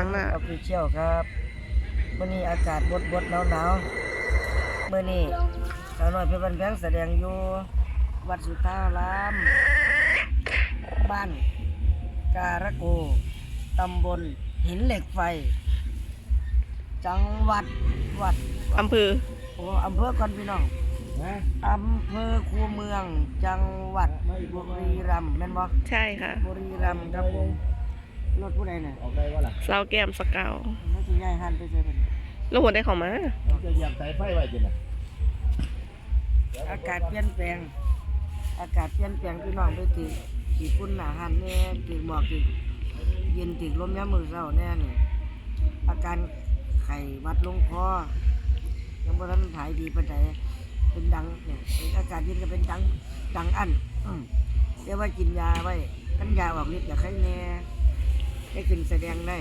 ล้างหน้า ออฟฟิเชียลครับมื่อนี้อากาศบดบดหนาวหนาวๆมื่อนี้สาวน้อยเพชรบันแพงแสดงอยู่วัดสุทธาราม บ้าน การะโกตำบลหินเหล็กไฟ จังหวัดวัดอำเภอโอ้อำเภอก่อนพี่น้องนะอำเภอคูเมือง จังหวัดบุรีรัมย์แม่นบ่ใช่ค่ะ บุรีรัมย์ครับผม รถผู้ใดเนี่ยออกได้ว่าล่ะสาวแก้มสเกาวน่าจะย้ายหันไปเจอเป็นแล้วหัวได้ของมาจะเหยียบสายไฟไว้จิน่ะอากาศเปลี่ยนแปลง อากาศเปลี่ยนแปลงพี่น้องไปถือถือฝุ่นหนาหันแน่ถือหมอกถือเย็นถือลมยามมือเช้าแน่นี่อาการไข้หวัดลงคอยังบ่ทันหายดีปานใดเป็นดังเนี่ยเป็นอากาศเย็นก็เป็นดังดังอันอืมเรียกว่ากินยาไว้กันยาออกฤทธิ์กับไข้แน่ ได้ขึ้นแสดงได้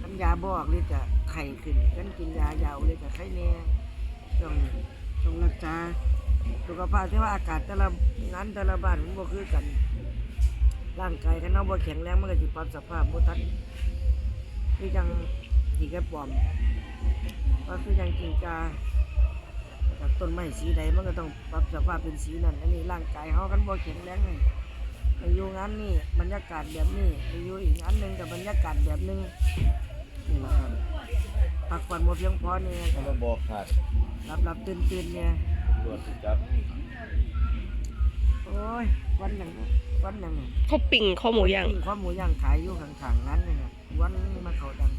กันยาบอกฤทธิ์กับไข้ขึ้นกันกินยายาออกฤทธิ์กับไข้แน่ต้องต้องรักษาสุขภาพที่ว่าอากาศแต่ละงานแต่ละบ้านมันบ่คือกัน ร่างกายถ้าน้องบ่แข็งแรงมันก็สิปรับสภาพบ่ทันคือจังที่แกปลอมก็คือจังกินกาจากต้นไม้สีใดมันก็ต้องปรับสภาพเป็นสีนั้นอันนี้ร่างกายเฮากันบ่แข็งแรงนี่ ไปอยู่งานนี่บรรยากาศแบบนี้ไปอยู่อีกงานหนึงกับบรรยากาศแบบหนึงนี่แหละครับพักผ่อนบ่เพียงพอนี่ถ้ามันบอกขาดหลับหลับตื่นตื่นเนี่ยตรวจจับโอ้ยวันหนึ่งวันหนึ่งข้าวปิ่งข้าวหมูย่างปิ้งข้าวหมูย่างขายอยู่ข้างๆนั้นเลยครับวันมาเขาดัง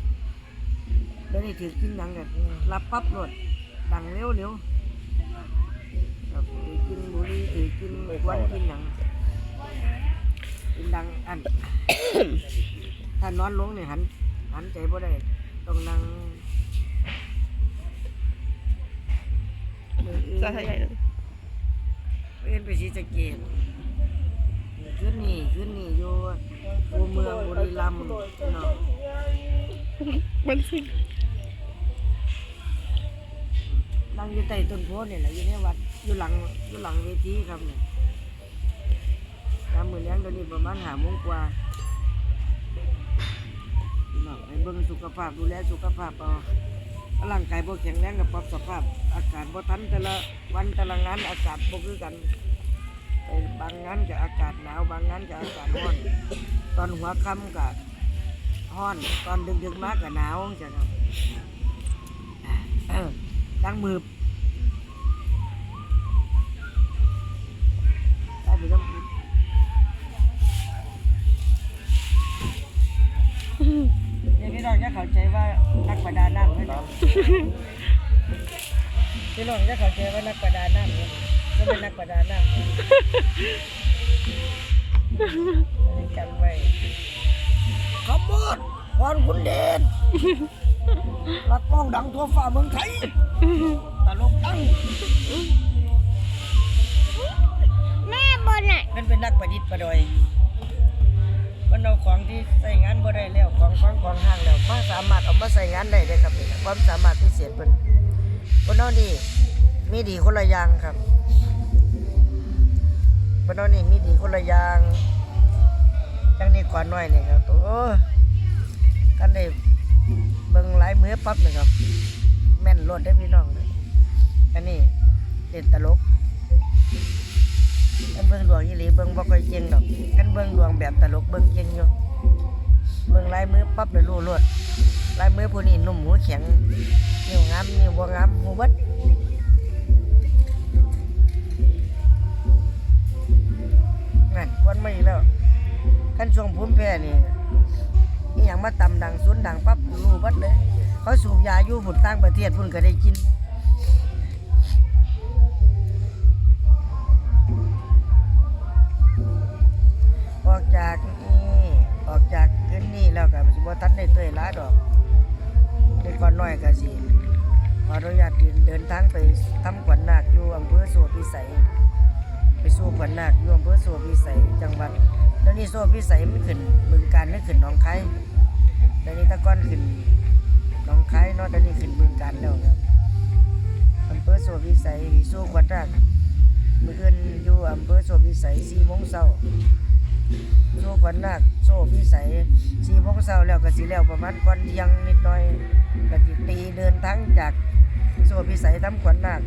เดี๋ยวนี้ถือกินหยังกันรับปั๊บรถดังเร็วเร็วครับถือกินบุหรี่ถือกินควันกินหยัง กินดังอัน ถ้านอนลงเนี่ยหัน หันใจบ่ได้ ต้องนั่งมืออื่นสาธารณะใหญ่เลยเอ็นไปศรีสะเกษขึ้นนี่ขึ้นนี่อยู่ตัวเมืองบุรีรัมย์เนาะมันสินั่งอยู่ใต้ต้นโพธิ์นี่แหละอยู่ในวัดอยู่หลังอยู่หลังเวทีครับเนี่ยตามมือเลี้ยงตัวนี้ประมาณหาโมงกว่าพี่น้องให้เบิ่งสุขภาพดูแลสุขภาพเอาร่างกายบ่แข็งแรงกับปรับสภาพ อากาศบ่ทันแต่ละวันแต่ละงานอากาศบ่คือกันบางงานก็อากาศหนาวบางงานก็อากาศร้อน ตอนหัวค่ำก็ร้อน ตอนดึกๆมาก็หนาวจังครับตั้งมือได้ไปต้อง น้ำเพื่อนพี่น้องจะเข้าใจว่านักประดาน้ำเนี่ยไม่เป็นนักประดาน้ำเนี่ยอันนี้จำไว้ขบวนพรคุณเดชรักกล้องดังทั่วฟ้าเมืองไทยตลกดังแม่บนอะมันเป็นนักประดิษฐ์ประดอย มันเอาของที่ใส่งานบ่ได้แล้วของฟังของห้างแล้วมาสามารถเอามาใส่งานได้เลยครับนี่นะความสามารถพิเศษเพิ่นคนเอานี่มีดีคนละอย่างครับคนเอานี่มีดีคนละอย่างจังนี้ขวานน้อยนี่ครับตัวโอ้กันได้เบิ่งหลายมือปั๊บนี่ครับ แม่นรวดได้พี่น้องเลยอันนี้เล่นตลก เบิ่งบ่ค่อยเก่งดอกกันเบิ่งดวงแบบตลกเบิ่งเก่งอยู่เบิ่งลายมือปั๊บเลยรู้รวดลายมือผู้นี้นุ่มหูแข็งนิ้วงามนิ้วบ่งามหูเบิดนั่นวันไม่แล้วกันช่วงภูมิแพ้นี่อีหยังมาตำดังสุนดังปั๊บรู้บดเลยเขาสูบยาอยู่พุ่นต่างประเทศพุ่นก็ได้กิน บ่ทันได้เตยล้าดอกเด็กก่อนน้อยก็สิขออนุญาตเดินเดินทางไปทำขวัญนาคอยู่อำเภอโสพิสัย ไปสู่ขวัญนาคอยู่อำเภอโสพิสัยจังหวัดแล้วนี้โสพิสัยมันขึ้นบึงการนี่ขึ้นหนองคายแล้วนี้ตะก้อนขึ้นหนองคายเนาะแล้วนี้ขึ้นบึงการแล้วครับอำเภอโสพิสัยไปสู่ขวัญนาคมื้ออื่นอยู่อำเภอโสพิสัย4โมงเช้า โซ่ขวัญนาคโซ่พิสัยสี่โมงเช้าแล้วก็สิแล้วประมาณก่อนเที่ยงนิดหน่อยก็สิตีเดินทางจากโซ่พิสัยทำขวัญนาค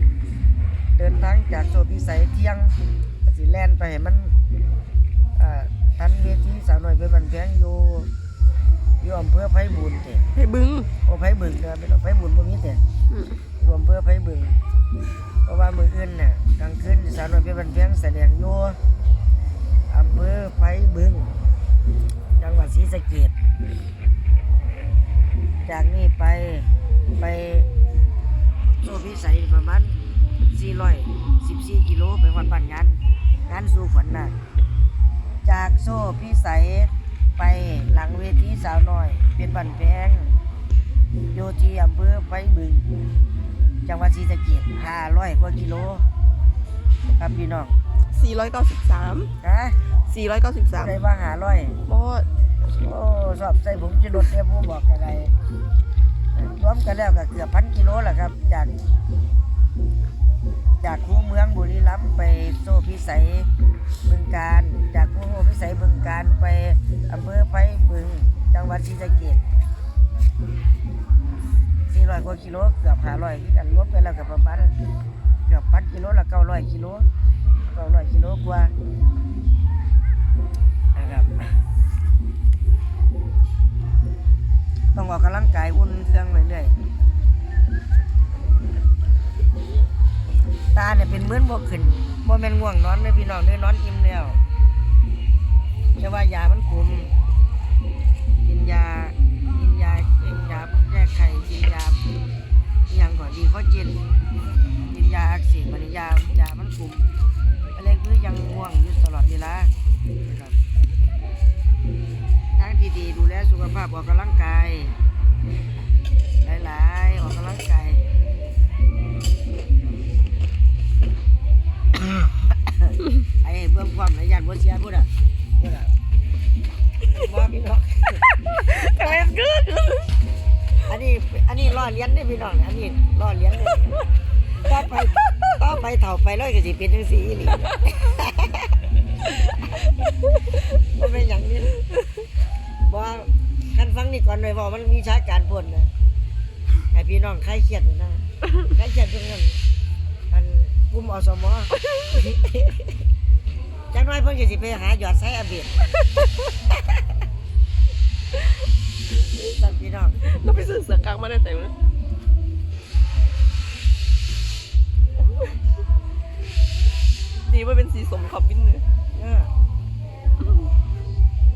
เดินทางจากโซ่พิสัยเที่ยงก็สิแล่นไปให้มันอ่าทันเวทีสาวน้อยเป็นบันแพงอยู่อยู่อำเภอไผ่บุญเตะให้บึ้งโอ้ไผ่บึงเด้อเป็นไผ่บุญบ่มีเตะอืมรวมเพื่อไผ่บึง จากโซ่พิสัยไปหลังเวทีสาวน้อย เป็นบันแพงอยู่ที่อำเภอไผ่บึง จังหวัดศรีสะเกษ500กว่ากิโล ครับพี่น้อง493 นะ493ได้ว่า500บ่โอ้สอบใส่ผมจะลดเนี่ยผู้บอกอะไรเอ่อรวมกันแล้วก็เกือบพันกิโลแหละครับ จาก จากคูเมืองบุรีรัมย์ไปโซ่พิสัย บึงการจากคูพิสัยบึงการไปอำเภอไผ่บึงจังหวัดศรีสะเกษ400กว่ากิโลเกือบ500คือกันรวมกันแล้วก็ประมาณเกือบพันกิโลละ900กิโล900กิโลกว่านะครับต้องออกกำลังกายอุ่นเครื่องเรื่อยๆตาเนี่ยเป็นเหมือนบ่ขึ้น บ่แม่นง่วงนอนเลยพี่น้องเด้อนอนอิ่มแล้วแต่ว่ายามันคุมกินยากินยาเองยาแก้ไขกินยาอย่างก่อนดีข้อเจนกินยาอักเสบมันยายามันคุมอะไรคือยังง่วงอยู่ตลอดเวลานะครับทางที่ดีดูแลสุขภาพออกกำลังกายหลายๆออกกำลังกาย บ่เสียพูดอะพูดอะว่าพี่น้องทำไมกึ๊ดอันนี้อันนี้ล่อเลี้ยนได้อพี่น้องอันนี้ล่อเลี้ยนเด้อต่อไปต่อไปเถ่าไปเลยก็สิเป็นจังซี่อีหลีบ่เป็นหยังนี่บ่คันฟังนี่ก่อนหน่อยว่ามันมีชาการพ่นนะให้พี่น้องคลายเครียดนะคลายเครียดตรงนั้นอันกลุ่มอสม จังน้อยเพิ่นก็สิไปหาหยอดไส้อาเบียดสัตว์พี่น้องเราไปซื้อเสือกลางมาได้แต่มั้ยดีว่าเป็นสีสมขับบินเลยเออ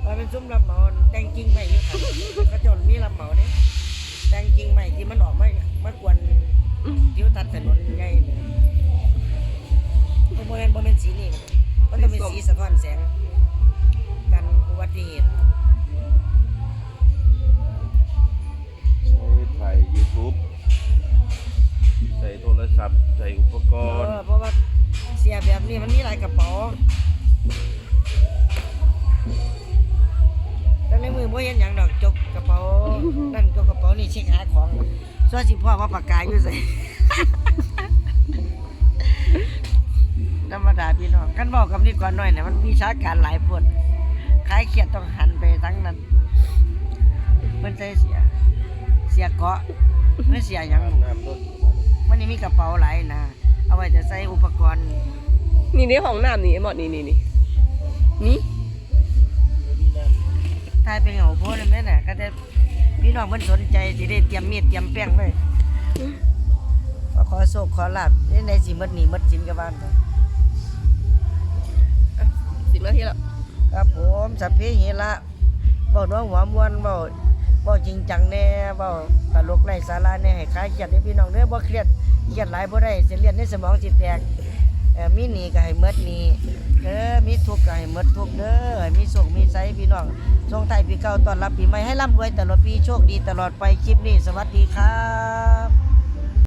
ว่าเป็นซุ้มลำเหมาแต่งจริงใหม่อยู่ครับกระจนมีลำเหมาเนี่ยแต่งจริงใหม่ที่มันออกมามากวนทิวทัศน์ถนนใหญ่เลยโมเมนโมเมนสีนี่ มันต้องเป็นสีสะท้อนแสงกันอุบัติเหตุใช้ถ่าย YouTube ใส่โทรศัพท์ใส่อุปกเอรณ์อเพราะว่าเสียแบบนี้มันมีหลายกระเป๋าแต่ในมือบ่เห็นหยังดอกจกกระเป๋านั่นจกกระเป๋านี่เช็คหาของส่วนสิพ่อว่าปากกาอยู่ใส่ ธรรมดาพี่น้องกันบอกกับนี่ก่อนหน่อยเนี่ยมันมีสาการหลายพนคลายเครียดต้องหันไปทั้งนั้นเพิ่นใจเสีย เสียเกาะไม่เสียหยังหมู่น้ำรถมันนี่มีกระเป๋าหลายนะเอาไว้จะใส่อุปกรณ์นี่ในห้องน้ำนี่ไอ้หมดนี่นี่นี่นี่ถ้าเป็นเหงาโพดแม่น่ะก็จะพี่น้องเพิ่นสนใจสิได้เตรียมมีดเตรียมแป้งไว้ก็ขอโชคขอลาบในในสิหมดหนี้หมดสินกับบ้านครั นาทีแล้วครับผมสัพเพเหระเว้าน้องหัวมวนเว้าเว้าจริงจังแน่เว้าตลกไร้สาระแน่ให้คลายเครียดให้พี่น้องเด้อบ่เครียดเครียดหลายบ่ได้เส้นเลือดในสมองสิแตกเออมีหนีก็ให้หมดหนีเด้อมีทุกข์ก็ให้หมดทุกข์เด้อมีโชคมีไสพี่น้องส่งไทยปีเก่าต้อนรับปีใหม่ให้ร่ำรวยตลอดปีโชคดีตลอดไปคลิปนี้สวัสดีครับ